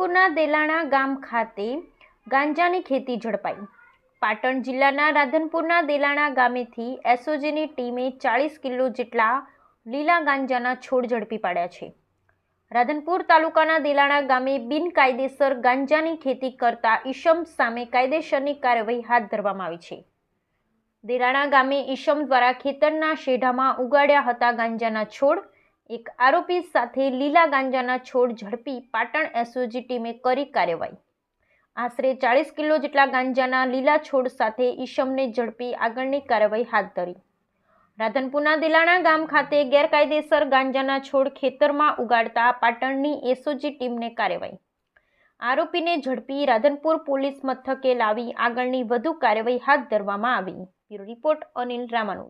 રાધનપુરના દેલાણા ગામ ખાતે ગાંજાની ખેતી ઝડપાઈ. પાટણ જિલ્લાના રાધનપુરના દેલાણા ગામેથી એસઓજીની ટીમે ચાળીસ કિલો જેટલા લીલા ગાંજાના છોડ ઝડપી પાડ્યા છે. રાધનપુર તાલુકાના દેલાણા ગામે બિનકાયદેસર ગાંજાની ખેતી કરતા ઈશમ સામે કાયદેસરની કાર્યવાહી હાથ ધરવામાં આવી છે. દેલાણા ગામે ઈશમ દ્વારા ખેતરના શેઢામાં ઉગાડ્યા હતા ગાંજાના છોડ એક આરોપી સાથે લીલા ગાંજાના છોડ ઝડપી પાટણ એસઓજી ટીમે કરી કાર્યવાહી. આશરે ચાળીસ કિલો જેટલા ગાંજાના લીલા છોડ સાથે ઈશમને ઝડપી આગળની કાર્યવાહી હાથ ધરી. રાધનપુરના દિલાણા ગામ ખાતે ગેરકાયદેસર ગાંજાના છોડ ખેતરમાં ઉગાડતા પાટણની એસઓજી ટીમને કાર્યવાહી. આરોપીને ઝડપી રાધનપુર પોલીસ મથકે લાવી આગળની વધુ કાર્યવાહી હાથ ધરવામાં આવી. રિપોર્ટ અનિલ રામાનુ.